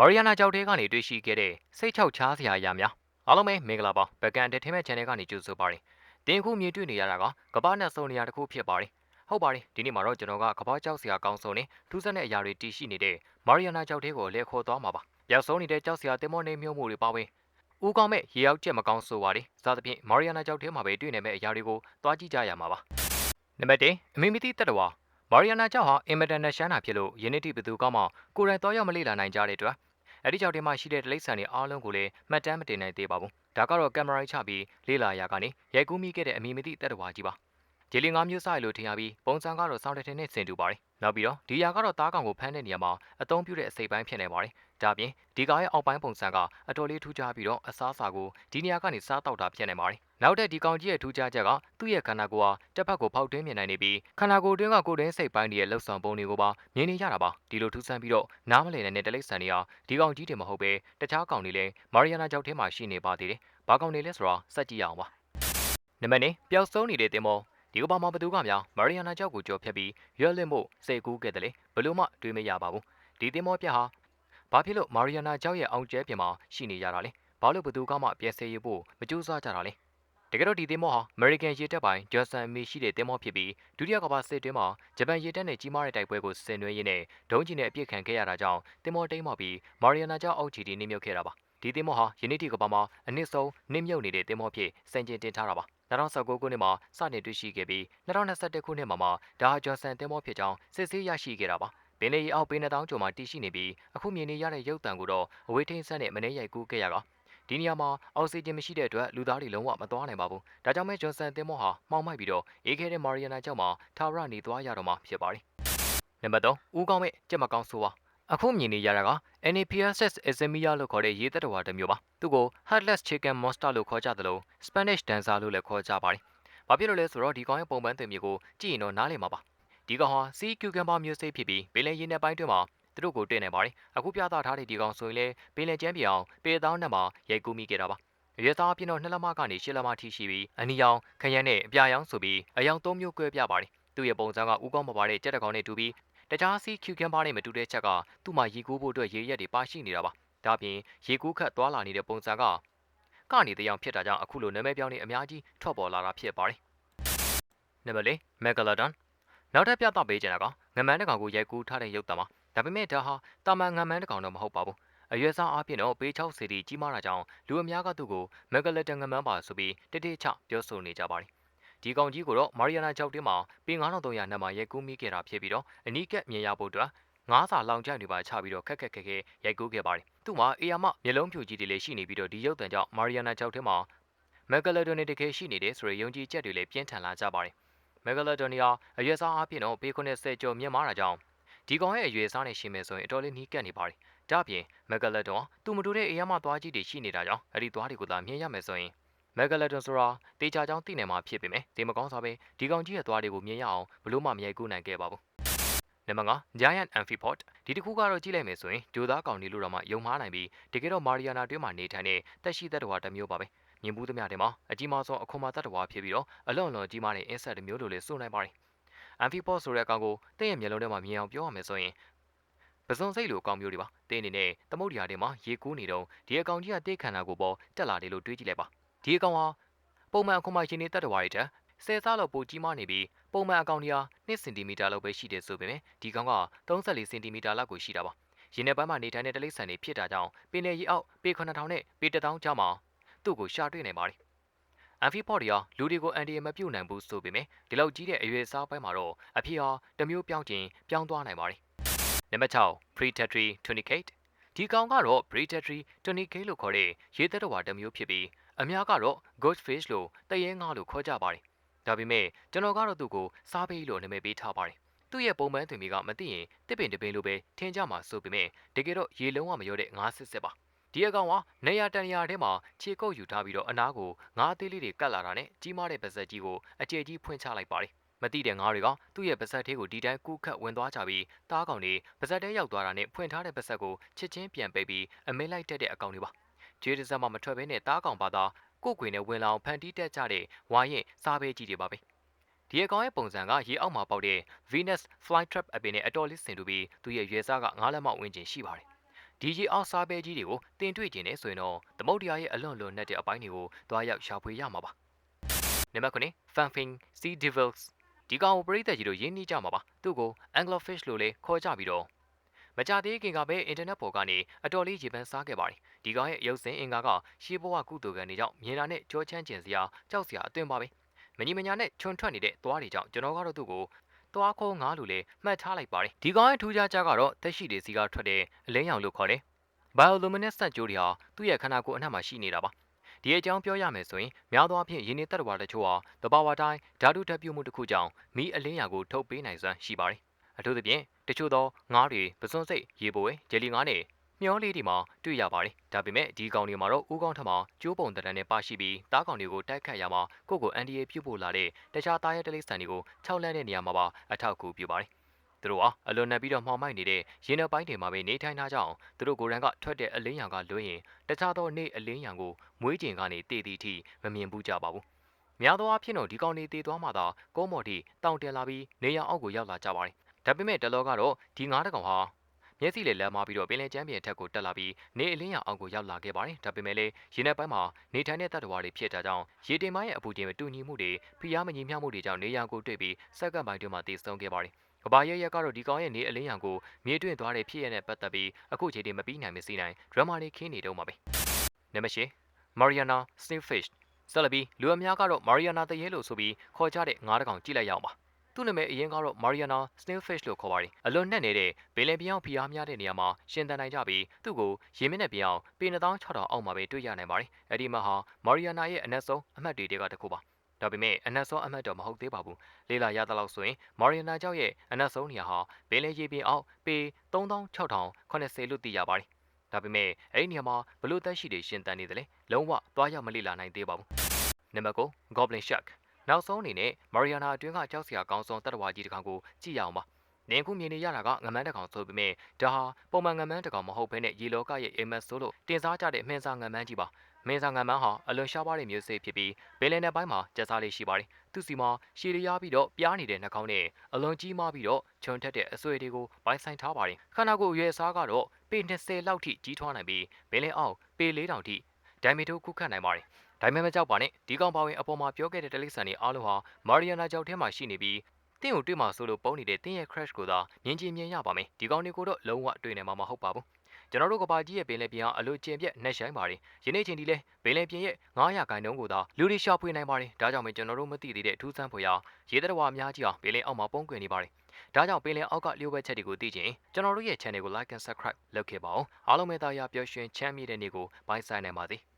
မော်ရီယာနာကြောက်တဲကနေတွေ့ရှိခဲ့တဲ့စိတ်ချောက်ချားစရာအရာများအားလုံးပဲမင်္ဂလာပါဘကန်အန်တာထိမဲ့ channel ကနေကြိုဆိုပါရစေတင်ခုမြင်တွေ့နေရတာကကပ္ပနဲ့စုံနေရာတစ်ခုဖြစ်ပါတယ်ဟုတ်ပါတယ်ဒီနေ့မှာတော့ကျွန်တော်ကကပ္ပကြောက်စရာကောင်းဆုံးနဲ့ထူးဆန်းတဲ့အရာတွေတည်ရှိနေတဲ့မော်ရီယာနာကြောက်တဲကိုလည်းခေါ်သွားမှာပါပျောက်ဆုံးနေတဲ့ကြောက်စရာတင်မောနေမျိုးမှုတွေပါဝင်ဦးကောင်းမဲ့ရေရောက်ချက်မကောင်းဆိုပါလေစသဖြင့်မော်ရီယာနာကြောက်တဲမှာပဲတွေ့နေမဲ့အရာတွေကိုတွားကြည့်ကြရမှာပါနံပါတ်1အမေမီတီတက်တော်မာရီယာနာကြောင့်ဟာအင်မတန်နဲ့ရှမ်းတာဖြစ်လို့ယနေ့တိဘသူကောင်းမှကိုယ်တိုင်တော့ရောက်မလေ့လာနိုင်ကြတဲ့အတွက် အဲ့ဒီကြောင့်ဒီမှာရှိတဲ့တိရစ္ဆာန်တွေအားလုံးကိုလည်းမှတ်တမ်းမတင်နိုင်သေးပါဘူးဒါကတော့ကင်မရာချပြီးလေ့လာရာကနေရိုက်ကူးမိခဲ့တဲ့အမည်မသိတက်တော်ဝါကြီးပါဂျီလီငါမျိုးစားလို့ထင်ရပြီးပုံစံကတော့စောင်းတဲ့ထင်းနဲ့ဆင်တူပါတယ် နောက်ပြီးတော့ဒီယာကတော့တားကောင်ကိုဖမ်းတဲ့နေရာမှာအသုံးပြုတဲ့အစိပ်ပိုင်းဖြစ်နေပါတယ်ဒါပြင်ဒီကားရဲ့အောက်ပိုင်းပုံစံကအတော်လေးထူးခြားပြီးတော့အစားအစာကိုဒီနေရာကနေစားတောက်တာဖြစ်နေပါတယ်နောက်တဲ့ဒီကောင်ကြီးရဲ့ထူးခြားချက်ကသူ့ရဲ့ခန္ဓာကိုယ်ဟာတက်ဖက်ကိုဖောက်တွင်းမြင်နိုင်နေပြီးခန္ဓာကိုယ်တွင်းကကိုယ်တွင်းစိတ်ပိုင်းတွေရဲ့လှုပ်ဆောင်ပုံတွေကိုပါမြင်နေရတာပါဒီလိုထူးဆန်းပြီးတော့နားမလည်နိုင်တဲ့တလိပ်ဆန်တွေဟာဒီကောင်ကြီးတွေမဟုတ်ပဲတခြားကောင်တွေလည်းမာရီယာနာကျောက်ထဲမှာရှိနေပါသေးတယ်ဘာကောင်တွေလဲဆိုတော့စက်ကြည့်ရအောင်ပါနံပါတ်၄ပျောက်ဆုံးနေတဲ့တင်မော ဒီကဘာမှာဘသူကများမာရီယာနာကျောက်ကိုကြော်ဖြတ်ပြီးရွက်လင့်မှုစိတ်ကူးခဲ့တယ်လေဘလို့မှတွေးမရပါဘူးဒီတင်မောပြဟာဘာဖြစ်လို့မာရီယာနာကျောက်ရဲ့အောင်ကျဲပြင်မှာရှိနေရတာလဲဘာလို့ဘသူကမှပြည့်စည်ရဖို့မကြိုးစားကြတာလဲတကယ်တော့ဒီသင်းမောဟာ American ရေတပ်ပိုင်း Johnson အမည်ရှိတဲ့သင်းမောဖြစ်ပြီးဒုတိယကမ္ဘာစစ်တွင်းမှာဂျပန်ရေတပ်နဲ့ကြီးမားတဲ့တိုက်ပွဲကိုဆင်နွှဲရင်းနဲ့ဒုံးကျည်နဲ့အပြစ်ခံခဲ့ရတာကြောင့်သင်းမောတိမ်းမောပြီး Mariana ကျောက်အောက်ခြေတီနှိမ့်မြုပ်ခဲ့တာပါဒီသင်းမောဟာယနေ့ဒီကမ္ဘာမှာအနည်းဆုံးနှိမ့်မြုပ်နေတဲ့သင်းမောဖြစ်စင်ကျင်တင်ထားတာပါ 2019ခုနှစ်မှာစတင်တွေ့ရှိခဲ့ပြီး2021ခုနှစ်မှာမှဒါဟာ Johnson သင်းမောဖြစ်ကြောင်းစစ်ဆေးရရှိခဲ့တာပါပင်လေရီအောက်ပေနှစ်တောင်းကျော်မှာတည်ရှိနေပြီးအခုမြင်နေရတဲ့ရုပ်တံကိုတော့အဝေးထိန်ဆက်နဲ့မနေရိုက်ကူးခဲ့ရတာဒီနေရာမှာအောက်ဆီဂျင်မရှိတဲ့အတွက်လူသားတွေလုံးဝမသွားနိုင်ပါဘူး။ဒါကြောင့်မဲဂျွန်ဆန်တင်မောဟာမှောင်မိုက်ပြီးတော့အေးခဲတဲ့မာရီယာနာကျောက်မှာထာဝရနေသွားရတော့မှာဖြစ်ပါတယ်။နံပါတ်3ဦးကောင်းမဲ့ကြက်မကောင်းဆိုပါ အခုမြင်နေရတာက Anapiasis exemia လို့ခေါ်တဲ့ရေသက်တော်တစ်မျိုးပါ။သူ့ကို Heartless Chicken Monster လို့ခေါ်ကြသလို Spanish Dancer လို့လည်းခေါ်ကြပါတယ်။ဘာဖြစ်လို့လဲဆိုတော့ဒီကောင်ရဲ့ပုံပန်းသွင်မျိုးကိုကြည့်ရင်တော့နားလည်မှာပါ။ဒီကောင်ဟာ Sea Cucumber မျိုးစိတ်ဖြစ်ပြီးပင်လယ်ရေနက်ပိုင်းတွင်မှာသူတို့ကိုတွေ့နေပါတယ်အခုပြသထားတဲ့ဒီကောင်ဆိုရင်လည်းပင်လယ်ကျမ်းပြောင်ပေတောင်းနဲ့မှာရိုက်ကူးမိခဲ့တာပါရဲသားပြင်းတော့နှစ်လက်မကနေရှစ်လက်မထိရှိပြီးအနီရောင်ခရမ်းနဲ့အပြာရောင်ဆိုပြီးအယောင်သုံးမျိုးကွဲပြပါတယ်သူ့ရဲ့ပုံစံကဥကောင်းမပါတဲ့ကြက်တကောင်နဲ့တူပြီး တခြားစီကျူကမ်ပါနဲ့မတူတဲ့ချက်ကသူ့မှာရေကူးဖို့အတွက်ရေရက်တွေပါရှိနေတာပါဒါပြင်ရေကူးခတ်သွားလာနေတဲ့ပုံစံကကနေတယောင်ဖြစ်တာကြောင့်အခုလိုနာမည်ပြောင်းနေအများကြီးထွက်ပေါ်လာတာဖြစ်ပါတယ်နံပါတ်၄မက်ဂလာဒန်နောက်ထပ်ပြသပေးကြတာကငမန်းတကောင်ကိုရိုက်ကူးထားတဲ့ရုပ်သံပါဒါပေမဲ့ဒါဟာတာမန်ငံမန်းတကောင်တော့မဟုတ်ပါဘူးအရွယ်စားအပြင်တော့ပေ6စီတီကြီးမားတာကြောင့်လူအများကသူ့ကိုမက်ကလက်တန်ငမန်းပါဆိုပြီးတိတိချပြောဆိုနေကြပါတယ် ဒီကောင်ကြီးကိုတော့မာရီယာနာကျောက်တင်းမှာပေ9300နဲ့မှာရိုက်ကူးမိခဲ့တာဖြစ်ပြီးတော့အနီးကပ်မြင်ရဖို့အတွက်ငါးစာလောင်ကျတွေပါချပြီးတော့ခက်ခက်ခဲခဲရိုက်ကူးခဲ့ပါတယ်သူ့မှာအေယာမမျက်လုံးဖြူကြီးတွေလည်းရှိနေပြီးတော့ဒီရုပ်တံကြောင့်မာရီယာနာကျောက်တင်းမှာမက်ကလက်ဒိုနေတကယ်ရှိနေတယ်ဆိုရယ်ယုံကြည်ချက်တွေလည်းပြင်းထန်လာကြပါတယ်မက်ကလက်ဒိုနီယာအရွယ်စားအပြင်တော့ပေ90ကျော်မြင့်မားတာကြောင့်ဒီကောင်ရဲ့အရွယ်စားနဲ့ရှင်မယ်ဆိုရင်အတော်လေးနီးကပ်နေပါတယ်။ဒါ့အပြင်မက်ဂလက်တွန်သူမတူတဲ့အေးရမသွားကြီးတွေရှိနေတာကြောင့်အဲ့ဒီသွားတွေကိုသာမြင်ရမယ်ဆိုရင် မက်ဂလက်တွန်ဆိုတာတေချာချောင်းသိနေမှာဖြစ်ပေမဲ့ဒီမကောင်းစားပဲဒီကောင်ကြီးရဲ့သွားတွေကိုမြင်ရအောင်ဘလို့မှမရိုက်ကူးနိုင်ခဲ့ပါဘူး။နံပါတ်5 Giant Amphipod ဒီတစ်ခုကတော့ကြည့်လိုက်မယ်ဆိုရင်ဂျိုသားကောင်တွေလို့တော့မှယုံမှားနိုင်ပြီးတကယ်တော့မာရီယာနာတွင်းမှာနေထိုင်တဲ့တက်ရှိသက်တော်တစ်မျိုးပါပဲ။မြင်ဘူးသမျှတွေမှာအကြီးမားဆုံးအခွန်မာသက်တော်ဖြစ်ပြီးတော့အလွန်အလွန်ကြီးမားတဲ့ insect တစ်မျိုးလို့လည်းဆိုနိုင်ပါတယ်။ Amphipod ဆိုတဲ့အကောင်ကိုတင့်ရဲ့မျက်လုံးထဲမှာမြင်အောင်ပြောရမယ်ဆိုရင်ပစုံစိတ်လိုအကောင်မျိုးတွေပါတင်းအနေနဲ့သမုတ်တရားတွေမှာရေကူးနေတော့ဒီအကောင်ကြီးကတိတ်ခန္ဓာကိုပေါ်တက်လာတယ်လို့တွေးကြည့်လိုက်ပါ ဒီအကောင်ဟာပုံမှန်အခွန်မရှင်နေတတ်တော်ရီတဲ့ဆယ်စားလောက်ပိုကြီးမားနေပြီးပုံမှန်အကောင်ကြီးဟာ2စင်တီမီတာလောက်ပဲရှိတယ်ဆိုပေမဲ့ဒီကောင်က34စင်တီမီတာလောက်ကိုရှိတာပါရင်ထဲပိုင်းမှာနေထိုင်တဲ့တလိษံတွေဖြစ်တာကြောင့်ပင်လယ်ရေအောက်ပေ9000နဲ့ပေ1000ကျောင်းမှာသူ့ကိုရှာတွေ့နေပါတယ်အန်ဖီဖော်ဒီယာလူတွေကိုအန်ဒီယမပြုတ်နိုင်ဘူးဆိုပေမဲ့ဒီလောက်ကြီးတဲ့အရွယ်စားပိုင်းမှာတော့အဖေဟာတမျိုးပြောင်းခြင်းပြောင်းသွားနိုင်ပါတယ်နံပါတ်6 predatory tunicate ဒီကောင်ကတော့ predatory tunicate လို့ခေါ်တဲ့ရေသက်တော်ဝါတစ်မျိုးဖြစ်ပြီး အများကတော့ goldfish လို့တရေငါလို့ခေါ်ကြပါတယ်ဒါပေမဲ့ကျွန်တော်ကတော့သူ့ကိုစားပိတ်လို့နာမည်ပေးထားပါတယ်သူ့ရဲ့ပုံမှန်သွင်မီကမသိရင်တစ်ပင်တစ်ပင်လိုပဲထင်ကြမှာဆိုပေမဲ့တကယ်တော့ရေလုံးဝမရောတဲ့ငါးစစ်စစ်ပါဒီအကောင်ကနေရတန်ရာထဲမှာခြေကုပ်ယူထားပြီးတော့အနားကိုငါးအသေးလေးတွေကတ်လာတာနဲ့ကြီးမားတဲ့ပါဇက်ကြီးကိုအကျယ်ကြီးဖွင့်ချလိုက်ပါတယ်မသိတဲ့ငါးတွေကသူ့ရဲ့ပါဇက်သေးကိုဒီတိုင်းကူးခတ်ဝင်သွားကြပြီးတားကောင်တွေပါဇက်တဲရောက်သွားတာနဲ့ဖွင့်ထားတဲ့ပါဇက်ကိုချစ်ချင်းပြန်ပိတ်ပြီးအမင်းလိုက်တက်တဲ့အကောင်တွေပါ ဂျေးတစက်မှမထွက်ဘဲနဲ့တားကောင်ပါသာကိုကွေနဲ့ဝင်လောင်ဖန်တီးတက်ကြတဲ့ဝိုင်းရင်စားပဲကြီးတွေပါပဲဒီအကောင်ရဲ့ပုံစံကရေအောက်မှာပေါက်တဲ့ Venus Flytrap အပင်နဲ့အတော်လေးဆင်တူပြီးသူ့ရဲ့ရွယ်စားကငားလက်မောက်ဝင်းကျင်ရှိပါတယ်ဒီရေအောက်စားပဲကြီးတွေကိုတင်တွေ့ကျင်နေဆိုရင်တော့သမုတ်တရားရဲ့အလွန်လွန်နဲ့တဲ့အပိုင်းတွေကိုတွားရောက်ရှာဖွေရမှာပါနံပါတ်9 Fanfing Sea Devils ဒီကောင်ကိုပရိသတ်ကြီးတို့ရင်းနှီးကြမှာပါသူ့ကို Anglerfish လို့လည်းခေါ်ကြပြီးတော့ မကြသေးခင်ကပဲအင်တာနက်ပေါ်ကနေအတော်လေးရေပန်းစားခဲ့ပါတယ်ဒီကောင်ရဲ့ရုပ်စင်အင်္ဂါကရှေးဘဝကုသိုလ်ကံတွေကြောင့်မြင်လာနဲ့ကြောချမ်းကျင်စရာကြောက်စရာအသွင်ပါပဲမညီမညာနဲ့ချွန်ထွက်နေတဲ့သွားတွေကြောင့်ကျွန်တော်ကတော့သူ့ကိုသွားခေါ်ငါလို့လည်းမှတ်ထားလိုက်ပါတယ်ဒီကောင်ရဲ့ထူးခြားချက်ကတော့သက်ရှိတွေစီကထွက်တဲ့အလင်းရောင်လို့ခေါ်တယ် bioluminescent ကြိုးတွေဟာသူ့ရဲ့ခန္ဓာကိုယ်အနှံ့မှာရှိနေတာပါဒီအကြောင်းပြောရမယ်ဆိုရင်များသောအားဖြင့်ယင်းနေတတ္တဝါတချို့ဟာတဘာဝတိုင်းဓာတုဓာတ်ပြုမှုတစ်ခုကြောင့်မီးအလင်းရောင်ကိုထုတ်ပေးနိုင်စွမ်းရှိပါတယ် အထူးသဖြင့်တချို့သောငါးတွေပစွန်စိတ်ရေပိုဝဲဂျယ်လီငါးနဲ့မျောလေးတွေမှာတွေ့ရပါတယ်ဒါပေမဲ့ဒီကောင်တွေမှာတော့ဥကောင်းထမှာကျိုးပုံတရံနဲ့ပါရှိပြီးတားကောင်တွေကိုတိုက်ခတ်ရမှာကိုယ့်ကိုအန်ဒီအေပြုတ်ဖို့လာတဲ့တခြားသားရဲတလိษံတွေကိုခြောက်လန့်တဲ့နေရာမှာပါအထောက်အကူပြုပါတယ်သူတို့ဟာအလွန်နဲ့ပြီးတော့မှောင်မိုက်နေတဲ့ရင်းနှပိုင်းတွေမှာပဲနေထိုင်ထားကြအောင်သူတို့ကိုယ်တိုင်ကထွက်တဲ့အလင်းရောင်ကလွှဲရင်တခြားသောနေ့အလင်းရောင်ကိုမွေးကျင်ကနေတည်တည်ထိမမြင်ဘူးကြပါဘူးများသောအားဖြင့်တော့ဒီကောင်တွေတည်သွားမှသာကုန်းမော်ထိတောင်တင်လာပြီးနေရောင်အောက်ကိုရောက်လာကြပါတယ် ဒါပေမဲ့တလောကတော့ဒီငါးတကောင်ဟာမျက်စိလေလမ်းမပြီးတော့ပင်လယ်ကျမ်းပြင်ထက်ကိုတက်လာပြီးနေအလင်းရောင်အောက်ကိုရောက်လာခဲ့ပါတယ်ဒါပေမဲ့လည်းရင်းနှပိုင်းမှာနေထိုင်တဲ့တတ္တဝါတွေဖြစ်တာကြောင့်ရေတင်မိုင်းရဲ့အပူချိန်မတူညီမှုတွေဖိအားမညီမျှမှုတွေကြောင့်နေရောင်ကိုတွေ့ပြီးစက္ကန့်ပိုင်းတွင်းမှာတည်ဆုံခဲ့ပါတယ်ကဘာရဲရက်ကတော့ဒီကောင်ရဲ့နေအလင်းရောင်ကိုမြေတွင်းသွားတဲ့ဖြစ်ရတဲ့ပတ်သက်ပြီးအခုချိန်ထိမပြီးနိုင်မစီနိုင်ဒရမာလေးခင်းနေတော့မှာပဲနံပါတ်၈ Mariana Snailfish ဆက်လက်ပြီးလူအများကတော့ Mariana တရေလို့ဆိုပြီးခေါ်ကြတဲ့ငါးတကောင်ကြည့်လိုက်ရအောင်ပါ သူ့နာမည်အရင်ကတော့ Mariana Snailfish လို့ခေါ်ပါတယ်အလွန်နှက်နေတဲ့ဘယ်လင်ပြောင်းဖီအားများတဲ့နေရာမှာရှင်သန်နိုင်ကြပြီးသူ့ကိုရေမင်းနဲ့ပြောင်းပေ1600အောက်မှာပဲတွေ့ရနိုင်ပါတယ်အဲ့ဒီမှာဟာ Mariana ရဲ့အနက်ဆုံးအမှတ်တွေကတစ်ခုပါဒါပေမဲ့အနက်ဆုံးအမှတ်တော့မဟုတ်သေးပါဘူးလေလာရသလောက်ဆိုရင်မော်ရီနာကျောက်ရဲ့အနက်ဆုံးနေရာဟာဘင်းလေရေပြင်အောက်ပေ3680လို့သိရပါတယ်ဒါပေမဲ့အဲ့ဒီနေရာမှာဘလို့တက်ရှိတွေရှင်တန်နေတယ်လေလုံးဝသွားရောက်မလေ့လာနိုင်သေးပါဘူးနံပါတ်9 Goblin Shark နောက်ဆုံးအနေနဲ့မာရီယာနာအတွင်းကကြောက်စရာကောင်းဆုံးတပ်တော်ဝါကြီးတစ်ကောင်ကိုကြည့်ရအောင်ပါနင်ခုမြင်နေရတာကငမန်းတစ်ကောင်ဆိုပေမဲ့ဒါဟာပုံမှန်ငမန်းတစ်ကောင်မဟုတ်ဘဲနဲ့ရေလောကရဲ့အိမ်မက်ဆိုလို့တင်စားကြတဲ့မှင်စာငမန်းကြီးပါမင်းစာငံမန်းဟာအလွန်ရှားပါးတဲ့မျိုးစိတ်ဖြစ်ပြီးဘယ်လန်တဲ့ဘိုင်းမှာကျက်စားလေးရှိပါတယ်။သူ့စီမှာရှည်လျားပြီးတော့ပြားနေတဲ့နှာခေါင်းနဲ့အလွန်ကြီးမားပြီးတော့ခြုံထက်တဲ့အဆွေတွေကိုပိုင်းဆိုင်ထားပါတယ်။ခန္ဓာကိုယ်အရွယ်အစားကတော့ပေ20လောက်ထိကြီးထွားနိုင်ပြီးဘယ်လန်အောင်ပေ4000ထိ ဒိုင်မီတိုခုခတ်နိုင်ပါတယ်။ဒါပေမဲ့မကြောက်ပါနဲ့ဒီကောင်ပါဝင်အပေါ်မှာပြောခဲ့တဲ့တလိษံတွေအားလုံးဟာမာရီယာနာကြောက်ထဲမှာရှိနေပြီးတင့်ကိုတွေ့မှာဆိုလို့ပုံနေတဲ့တင်းရဲ့ crash ကိုသာမြင်ချင်းမြင်ရပါမယ်ဒီကောင်တွေကိုတော့လုံးဝတွေ့နိုင်မှာမဟုတ်ပါဘူးကျွန်တော်တို့ကဘာကြီးရဲ့ပင်လယ်ပြင်ဟာအလိုကျင်ပြက်နှက်ဆိုင်ပါတယ်။ယနေ့ချိန်ဒီလဲပင်လယ်ပြင်ရဲ့900ခိုင်နှုန်းကိုသာလူတွေရှာဖွေနိုင်ပါတယ်။ဒါကြောင့်မကျွန်တော်တို့မသိသေးတဲ့အထူးဆန်းဖွယ်ရာရေတရဝါအများကြီးအောင်ပင်လယ်အောက်မှာပုံကွယ်နေပါတယ်။ ဒါကြောင့်ပင်လယ်အောက်ကလျှို့ဝှက်ချက်တွေကိုသိချင်ကျွန်တော်တို့ရဲ့ channel ကို like and subscribe လုပ်ခဲ့ပါအောင်။အားလုံးပဲသားရပျော်ရွှင်ချမ်းမြေ့တဲ့နေ့ကိုဘိုင်းဆိုင်နိုင်ပါစေ။